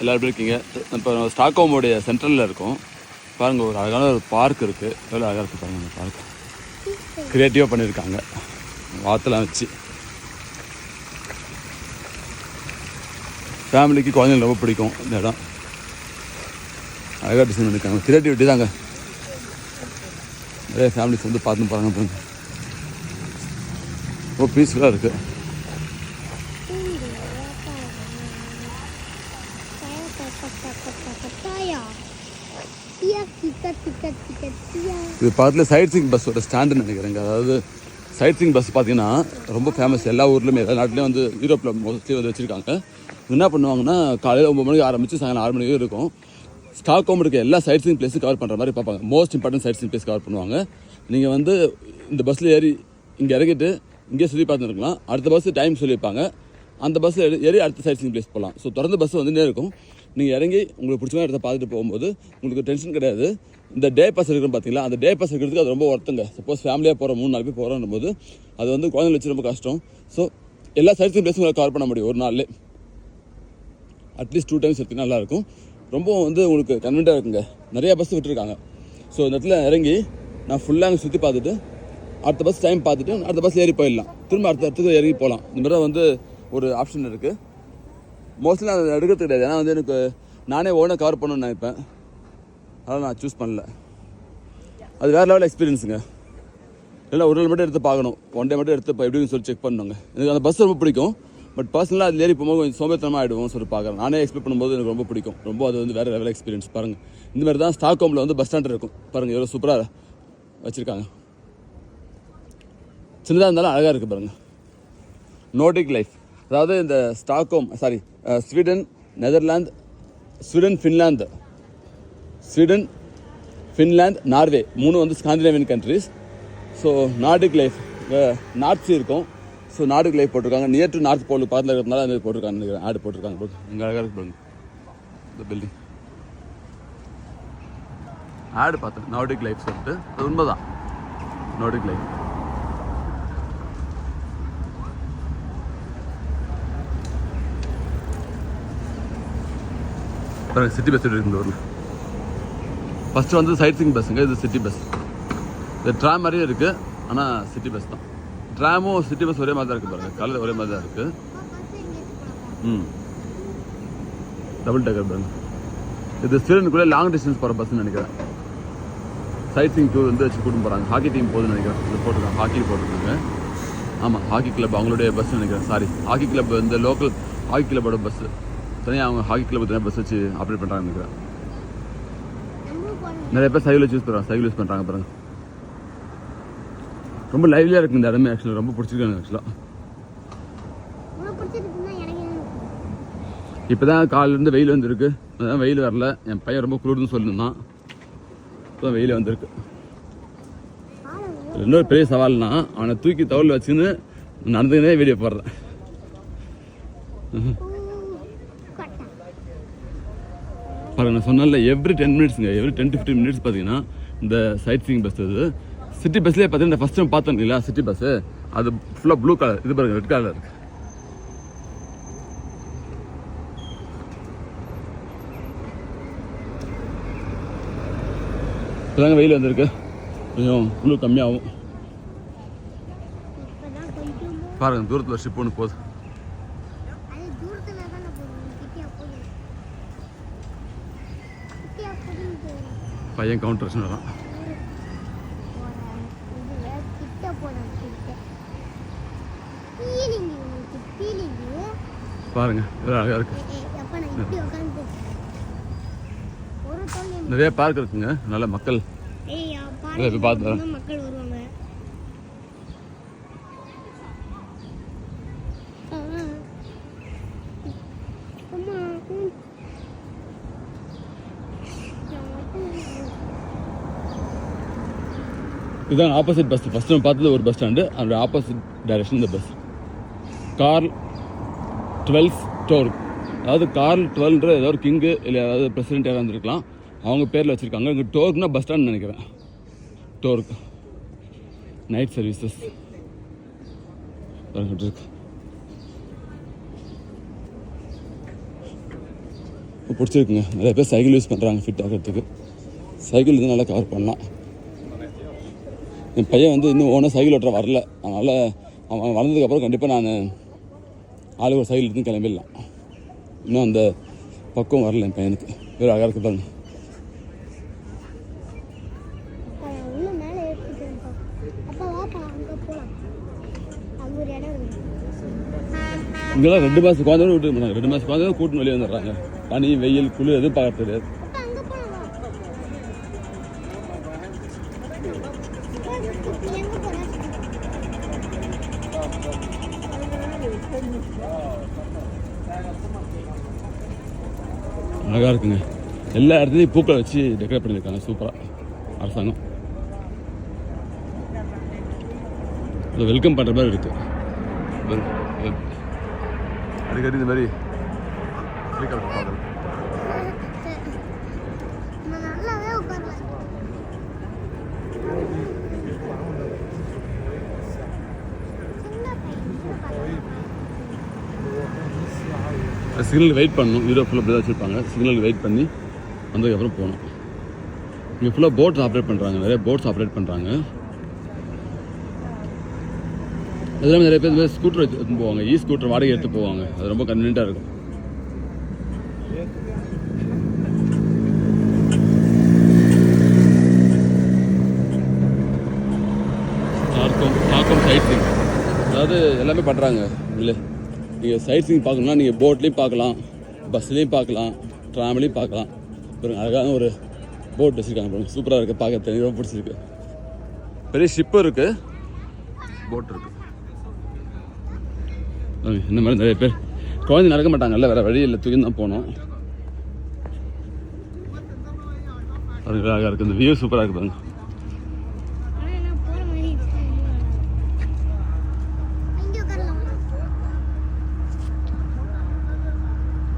எல்லோரும் எப்படி இருக்கீங்க? இப்போ ஸ்டாக்ஹோமுடைய சென்ட்ரலில் இருக்கோம். பாருங்கள் ஒரு அழகான ஒரு பார்க் இருக்குது எவ்வளோ அழகாக இருக்குது பாருங்கள் அந்த பார்க். க்ரியேட்டிவாக பண்ணியிருக்காங்க. வாத்தெல்லாம் வச்சு. ஃபேமிலிக்கு குழந்தைங்களுக்கு ரொம்ப பிடிக்கும் இந்த இடம். அழகாக டிசைன் பண்ணியிருக்காங்க. க்ரியேட்டிவிட்டி தாங்க நிறைய ஃபேமிலிஸ் வந்து பார்த்து பாருங்கள் பாருங்க. ரொம்ப பீஸ்ஃபுல்லாக இருக்குது இது பக்கத்தில் சைட் சீங் பஸ்ஸோட ஸ்டாண்டுன்னு நினைக்கிறேங்க. அதாவது சைட் சீங் பஸ் பார்த்தீங்கன்னா ரொம்ப ஃபேமஸ் எல்லா ஊர்லேயுமே எல்லா நாட்டிலையும் வந்து யூரோப்பில் மோஸ்ட்லி வந்து வச்சுருக்காங்க. என்ன பண்ணுவாங்கன்னா காலையில் ஒம்பது மணிக்கு ஆரம்பித்து சாயங்காலம் ஆறு மணிக்கு இருக்கும். ஸ்டாக் ஹோம் இருக்க எல்லா சைட் சீங் பிளேஸும் கவர் பண்ணுற மாதிரி பார்ப்பாங்க. Most important sightseeing place cover பண்ணுவாங்க. நீங்கள் வந்து இந்த பஸ்ஸில் ஏறி இங்கே இறங்கிட்டு இங்கே சுற்றி பார்த்துருக்கலாம் அடுத்த பஸ் டைம் சொல்லியிருப்பாங்க. அந்த பஸ்ஸில் ஏறி அடுத்த சைட் சீங் பிளேஸ் போகலாம் ஸோ தொடர்ந்து பஸ் வந்துட்டே இருக்கும். நீங்கள் இறங்கி உங்களுக்கு பிடிச்ச மாதிரி இடத்த பார்த்துட்டு போகும்போது உங்களுக்கு டென்ஷன் கிடையாது. இந்த டே பாஸ் இருக்கிறோம் பார்த்தீங்களா? அந்த டே பாஸ் இருக்கிறதுக்கு அது ரொம்ப ஒருத்தங்க சப்போஸ் ஃபேமிலியாக போகிறோம் மூணு நாலு பேர் போகிறோம் போது அது வந்து குழந்தைங்க வச்சு ரொம்ப கஷ்டம். ஸோ எல்லா சைட் பிளேஸும் உங்களை கவர் பண்ண முடியும் ஒரு நாள்லே அட்லீஸ்ட் டூ டைம்ஸ் எடுத்தீங்கன்னா நல்லாயிருக்கும். ரொம்ப வந்து உங்களுக்கு கன்வென்ட்டாக இருக்குங்க. நிறையா பஸ் விட்டுருக்காங்க. ஸோ இந்த இடத்துல இறங்கி நான் ஃபுல்லாக அங்கே சுற்றி பார்த்துட்டு அடுத்த பஸ் டைம் பார்த்துட்டு அடுத்த பஸ் ஏறி போயிடலாம். திரும்ப அடுத்த இடத்துக்கு இறங்கி போகலாம். இந்த மாதிரி தான் வந்து ஒரு ஆப்ஷன் இருக்குது மோஸ்ட்லி நான் அதை எடுக்கிறது கிடையாது. ஏன்னா வந்து எனக்கு நானே ஓனாக கவர் பண்ணணும்னு நினைப்பேன். அதனால் நான் சூஸ் பண்ணல. அது வேறு லெவல் எக்ஸ்பீரியன்ஸுங்க இல்லை ஒரு நாள் மட்டும் எடுத்து பார்க்கணும். ஒன் டே மட்டும் எடுத்து எப்படின்னு சொல்லி செக் பண்ணுங்க. எனக்கு அந்த பஸ் ரொம்ப பிடிக்கும். பட் பர்சனலாக அது ஏறி போகும்போது கொஞ்சம் சோம்பேத்தனமாக ஆகிடுவோம் சொல்லி பார்க்குறேன். நானே எக்ஸ்பெக்ட் பண்ணும்போது எனக்கு ரொம்ப பிடிக்கும். ரொம்ப அது வந்து வேறு லெவல் எக்ஸ்பீரியன்ஸ் பாருங்கள் இந்த மாதிரி தான் ஸ்டாக் ஹோமில் வந்து பஸ் ஸ்டாண்ட் இருக்கும். பாருங்கள் எவ்வளோ சூப்பராக வச்சுருக்காங்க. சின்னதாக இருந்தாலும் அழகாக இருக்குது பாருங்கள் நோட்டிக் லைஃப் அதாவது இந்த Stockholm sorry Sweden Netherlands Sweden Finland. Sweden Finland Norway. மூணு வந்து Scandinavian countries so Nordic life North Sea இருக்கும். ஸோ நார்டிக் லைஃப் போட்டிருக்காங்க. நியர் டு நார்த் போல் பக்கத்தில் இருக்கிறதுனால அந்த போட்டிருக்காங்க. நினைக்கிறேன் ஆடு போட்டிருக்காங்க இங்கே அழகாக இருக்கு பாருங்க இந்த பில்டிங் ஆடு பார்த்தேன். நார்டிக் லைஃப் சொல்லிட்டு. அது உண்மைதான். நார்டிக் லைஃப் பாருங்க சிட்டி பஸ் இருக்கு இந்த ஊரில் ஃபஸ்ட்டு வந்து சைட் சீங் பஸ்ஸுங்க இது சிட்டி பஸ் இது ட்ராம் மாதிரியே இருக்குது ஆனால் சிட்டி பஸ் தான். ட்ராமும் சிட்டி பஸ் ஒரே மாதிரி தான் இருக்குது பாருங்கள் கலர் ஒரே மாதிரி தான் இருக்குது ம். டபுள் டேக்கர் பாருங்க இது ஸ்டூடெண்ட்குள்ளே லாங் டிஸ்டன்ஸ் போகிற பஸ்ன்னு நினைக்கிறேன். சைட் சீங் டூர் வந்து வச்சு கூட்டிட்டு போகிறாங்க ஹாக்கி டீம் போகுதுன்னு நினைக்கிறேன். இது போட்டிருக்காங்க ஹாக்கி போட்டிருக்காங்க. ஆமாம் ஹாக்கி கிளப் அவங்களுடைய பஸ்ன்னு நினைக்கிறேன். சாரி ஹாக்கி கிளப் இந்த லோக்கல் ஹாக்கி கிளப்போட பஸ்ஸு தனியாக அவங்க ஹாக்கி கிளப் தனியாக பஸ் வச்சு ஆப்ரேட் பண்ணுறாங்க நினைக்கிறேன். நிறைய பேர் சைக்கிள் யூஸ் பண்ணுறாங்க சைக்கிள் யூஸ் பண்ணுறாங்க பாருங்க. ரொம்ப லைவ்லியாக இருக்குது இந்த இடமே ஆக்சுவலாக ரொம்ப பிடிச்சிருக்காங்க ஆக்சுவலாக இப்போ தான் காலிலேருந்து வெயில் வந்திருக்கு. அதான் வெயில் வரல. என் பையன் ரொம்ப குளிர்னு சொல்லியிருந்தான். இப்போ தான் வெயில் வந்திருக்கு. இன்னொரு பெரிய சவால்னா அவனை தூக்கி தவளில் வச்சுன்னு நடந்துக்கினே வீடியோ போடுறேன். பாருங்க நான் சொன்னால every ten மினிட்ஸுங்க every ten to fifteen minutes பார்த்தீங்கன்னா இந்த சைட் சீங் பஸ் இது. சிட்டி பஸ்லேயே பார்த்தீங்கன்னா இந்த ஃபஸ்ட் டைம் பார்த்தோம் இல்லையா சிட்டி பஸ்ஸு அது ஃபுல்லாக ப்ளூ கலர் இது பாருங்கள் ரெட் கலர் இருக்குது இப்போதாங்க வெயில் வந்திருக்கு. கொஞ்சம் குளிர் கம்மியாகும். பாருங்க தூரத்தில் ஷிப் ஒன்று போகுது. பையன் கவுண்டர் வரான். பாருங்க இது அழகா இருக்கு. நிறைய பார்க் இருக்குங்க நல்ல மக்கள். பார்த்து வரேன். மக்கள் வருவாங்க ஆ. அம்மா ம். இதுதான் ஆப்போசிட் பஸ் ஃபஸ்ட்டு நம்ம பார்த்தது ஒரு பஸ் ஸ்டாண்டு அதோட ஆப்போசிட் டைரக்ஷன் இந்த பஸ் கார் டுவெல் ஸ்டோர் அதாவது கார் டுவெல்ன்ற ஏதாவது ஒரு கிங்கு இல்லை ஏதாவது பிரசிடென்ட் யாராக இருந்திருக்கலாம் அவங்க பேரில் வச்சுருக்காங்க. இங்கே டோர்க்னா பஸ் ஸ்டாண்ட் நினைக்கிறேன். டோர்க் நைட் சர்வீசஸ் இருக்கு பிடிச்சிருக்குங்க. நிறைய பேர் சைக்கிள் யூஸ் பண்ணுறாங்க ஃபிட் ஆகிறதுக்கு சைக்கிள் இது நல்லா கவர் பண்ணலாம். என் பையன் வந்து இன்னும் ஓனாக சைக்கிள் ஓட்டுற வரல. அதனால் அவன் வளர்ந்ததுக்கப்புறம் கண்டிப்பாக நான் ஆளுக்கு ஒரு சைக்கிள் எடுத்து கிளம்பிடலாம். இன்னும் அந்த பக்குவம் வரல என் பையனுக்கு. வேறு அழகாக இருக்கு பாருங்க. இங்கெல்லாம் ரெண்டு மாதம் குழந்தையோட விட்டு ரெண்டு மாதம் குழந்தையோட கூட்டின்னு வெளியே வந்துடுறாங்க. பனி வெயில் குளிர் எதுவும் பார்க்கறது கிடையாது. அழகாக இருக்குங்க. எல்லா இடத்துலையும் பூக்களை வச்சு டெக்கரேட் பண்ணியிருக்காங்க. சூப்பராக அரசாங்கம். அது வெல்கம் பண்ணுற மாதிரி இருக்கு. வெல்- வெல்- அடிக்கடி இந்த மாதிரி சிக்னல் வெயிட் பண்ணணும். யூரோப்பில் அப்படி தான் வச்சுருப்பாங்க. சிக்னல் வெயிட் பண்ணி வந்ததுக்கப்புறம் போகணும். இங்கே ஃபுல்லாக போட்ஸ் ஆப்ரேட் பண்ணுறாங்க நிறைய போட்ஸ் ஆப்ரேட் பண்ணுறாங்க அதெல்லாம் நிறைய பேர் ஸ்கூட்டர் எடுத்து போவாங்க. இ ஸ்கூட்டர் வாடகை எடுத்து போவாங்க. அது ரொம்ப கன்வீனியண்ட்டாக இருக்கும். தாக்கம் தாக்கம் சைட் அதாவது எல்லாமே பண்ணுறாங்க இல்லை நீங்கள் சைட் சீங் பார்க்கணும்னா நீங்கள் போட்லேயும் பார்க்கலாம் பஸ்லேயும் பார்க்கலாம் ட்ராம்லேயும் பார்க்கலாம். ஒரு அழகான ஒரு போட் வச்சுருக்காங்க பாருங்க. சூப்பராக இருக்குது பார்க்க எனக்கு ரொம்ப பிடிச்சிருக்கு. பெரிய ஷிப்பும் இருக்குது போட் இருக்குது இந்த மாதிரி நிறைய பேர். குழந்தை நடக்க மாட்டாங்கல்ல வேறு வழி இல்லை. தூக்கி தான் போகணும். அது அழகாக இருக்குது இந்த வியூ சூப்பராக இருக்குது பாருங்க.